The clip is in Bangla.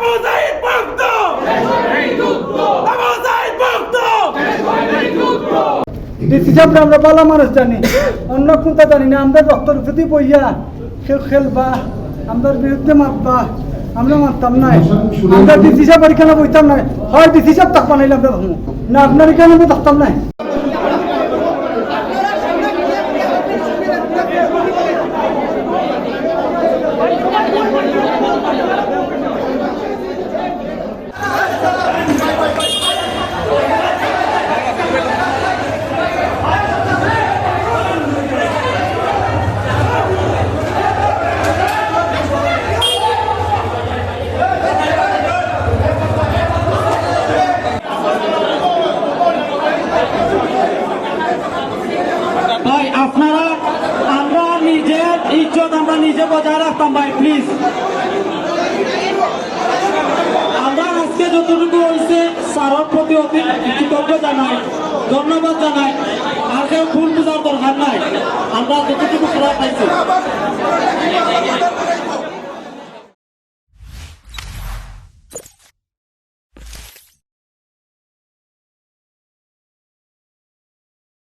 মুক্ত আমরা বালা মানুষ জানি, অন্য কোনটা জানি না, আমরা রক্তর প্রতি বইয়া কেউ খেলবা আমাদের বিরুদ্ধে মারবা, আমরা মারতাম নাই আমরা ডিসি সাহেব এখানে বইতাম নাই হয় ডিসি সাহেব তাক বানাইলে আমরা ভাবো না, আপনার এখানে আমরা থাকতাম নাই ভাই আপনারা আমরা নিজের ইজ্জত আমরা নিজে বজায় রাখতাম ভাই প্লিজ আমরা আজকে যতটুকু হয়েছে সারর প্রতি অতি কৃতজ্ঞ জানাই, ধন্যবাদ জানাই। আর কেউ ভুল বোঝার দরকার নাই। আমরা যতটুকু সারা পাইছি।